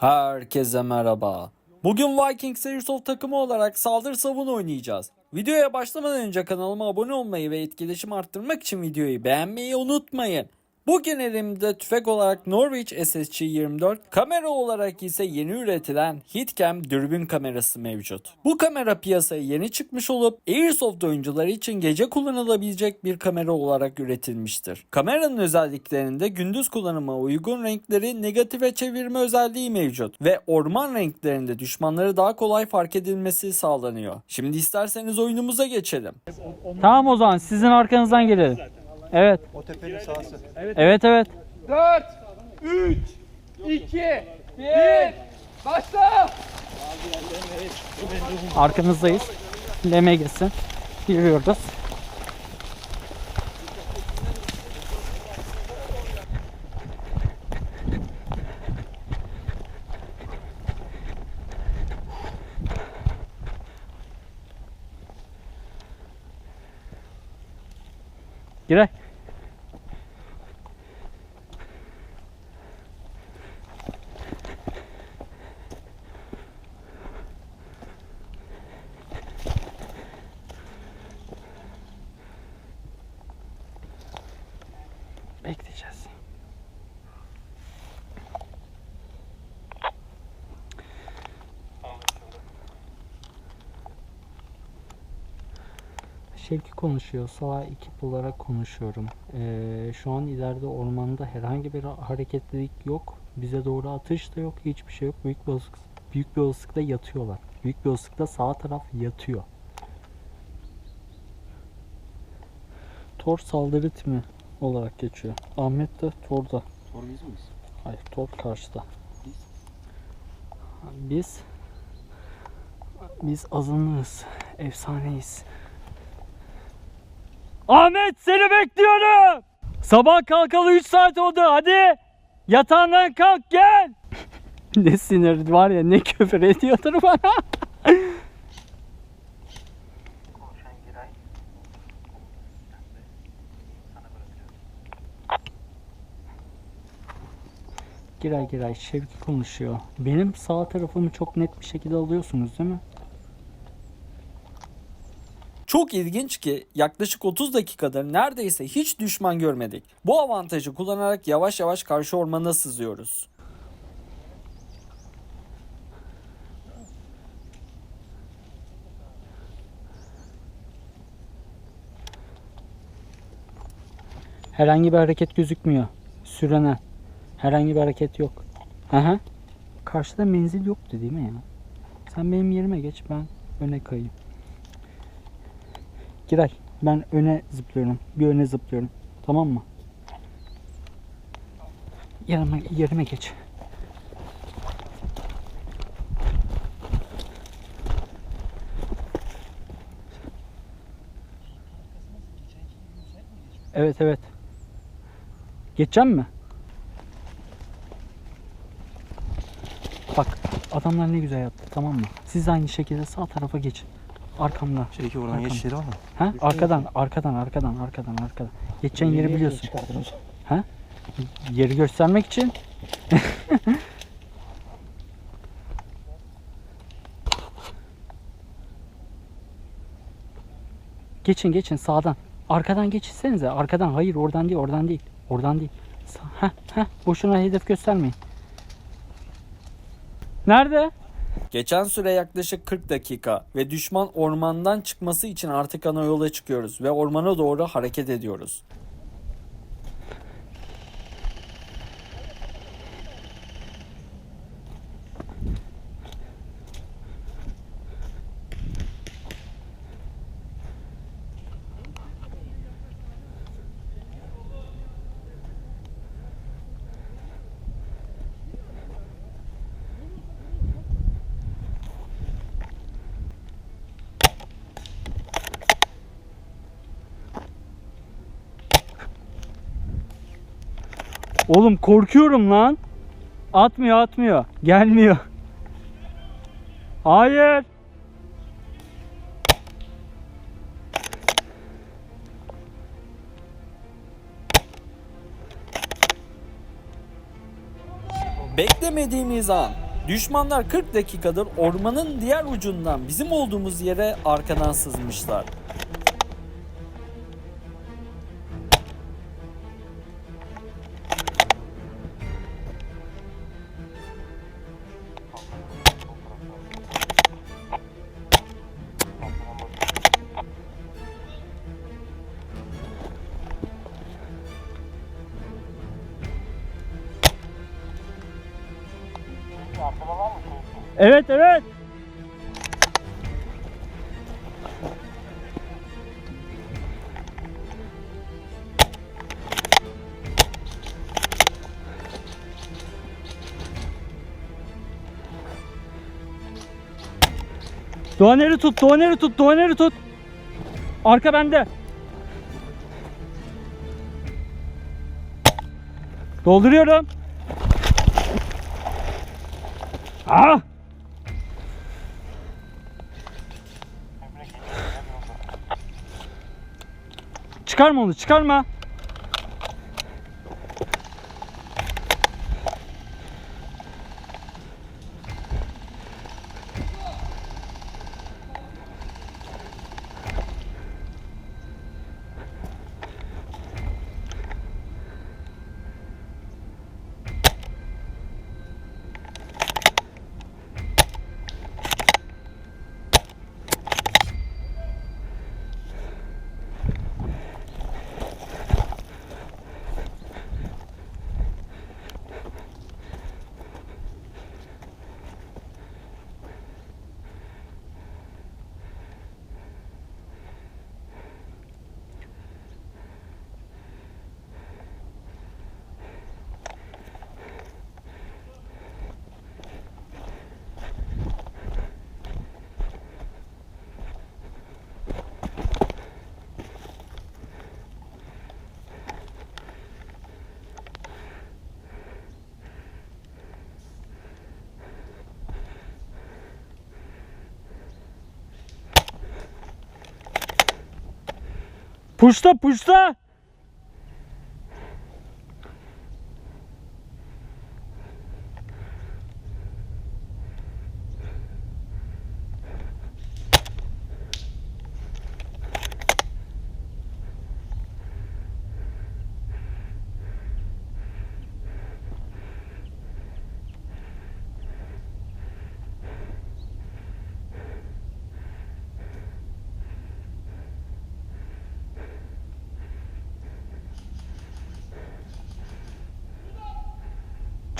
Herkese merhaba. Bugün Vikings Airsoft takımı olarak saldır savun oynayacağız. Videoya başlamadan önce kanalıma abone olmayı ve etkileşim arttırmak için videoyu beğenmeyi unutmayın. Bugün elimde tüfek olarak Norwich SSG-24, kamera olarak ise yeni üretilen Hitcam dürbün kamerası mevcut. Bu kamera piyasaya yeni çıkmış olup Airsoft oyuncuları için gece kullanılabilecek bir kamera olarak üretilmiştir. Kameranın özelliklerinde gündüz kullanıma uygun renkleri negatife çevirme özelliği mevcut ve orman renklerinde düşmanları daha kolay fark edilmesi sağlanıyor. Şimdi isterseniz oyunumuza geçelim. Tamam o zaman sizin arkanızdan gelelim. Evet. O tepenin sağsı. Evet evet. 4 3 2 1 Başla! Arkanızdayız. Leme geçsin. Yürüyoruz. Giray. Bekleyeceğiz. Şevki konuşuyor. Sağ ekip olarak konuşuyorum. Ee, şu an ileride ormanda herhangi bir hareketlilik yok. Bize doğru atış da yok. Hiçbir şey yok. Büyük bir olasılık, büyük bir olasılıkla yatıyorlar. Büyük bir olasılıkla sağ taraf yatıyor. Tor saldırı timi olarak geçiyor. Ahmet de Tor'da. Tor biz miyiz? Hayır Tor karşıda. Biz biz azınlığız. Efsaneyiz. Ahmet seni bekliyorum. Sabah kalkalı 3 saat oldu. Hadi yatağından kalk gel. ne sinir var ya ne küfür ediyordur bana. Giray Giray Şevki konuşuyor. Benim sağ tarafımı çok net bir şekilde alıyorsunuz değil mi? Çok ilginç ki yaklaşık 30 dakikadır neredeyse hiç düşman görmedik. Bu avantajı kullanarak yavaş yavaş karşı ormana sızıyoruz. Herhangi bir hareket gözükmüyor. Sürene. Herhangi bir hareket yok. Aha. Karşıda menzil yoktu değil mi ya? Sen benim yerime geç ben öne kayayım. Giray ben öne zıplıyorum. Bir öne zıplıyorum. Tamam mı? Yerime, yerime geç. Evet evet. Geçeceğim mi? Bak adamlar ne güzel yaptı tamam mı? Siz aynı şekilde sağ tarafa geçin. Arkamda. Şey ki oradan Arkamda. geçiş yeri mı? Ha? Arkadan, arkadan, arkadan, arkadan, arkadan. Geçeceğin yeri biliyorsun. Ha? Yeri göstermek için. geçin geçin sağdan. Arkadan geçitsenize. Arkadan. Hayır oradan değil, oradan değil. Oradan değil. Sa- Heh, heh. Boşuna hedef göstermeyin. Nerede? Geçen süre yaklaşık 40 dakika ve düşman ormandan çıkması için artık ana yola çıkıyoruz ve ormana doğru hareket ediyoruz. Oğlum korkuyorum lan. Atmıyor atmıyor. Gelmiyor. Hayır. Beklemediğimiz an düşmanlar 40 dakikadır ormanın diğer ucundan bizim olduğumuz yere arkadan sızmışlar. Evet evet. Doğaner'i tut, Doğaner'i tut, Doğaner'i tut. Arka bende. Dolduruyorum. Ah! Çıkarma onu, çıkarma. Puşta, puşta.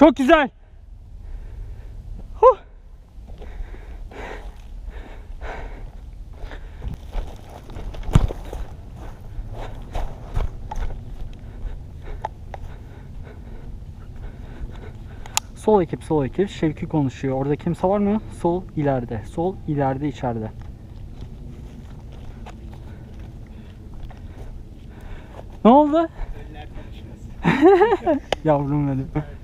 Çok güzel. Huh. Sol ekip, sol ekip. Şevki konuşuyor. Orada kimse var mı? Sol ileride. Sol ileride içeride. Ne oldu? Yavrum benim.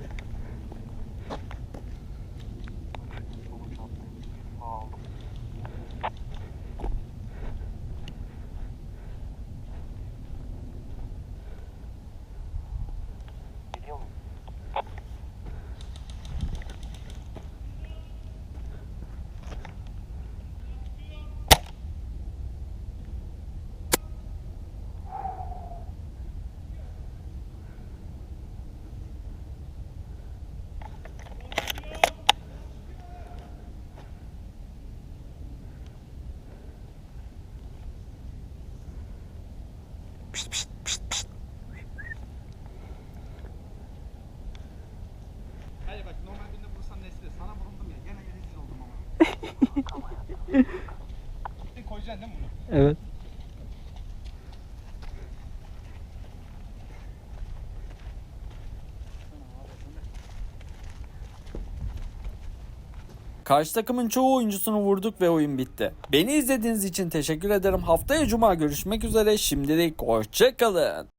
Evet. Karşı takımın çoğu oyuncusunu vurduk ve oyun bitti. Beni izlediğiniz için teşekkür ederim. Haftaya cuma görüşmek üzere. Şimdilik hoşçakalın.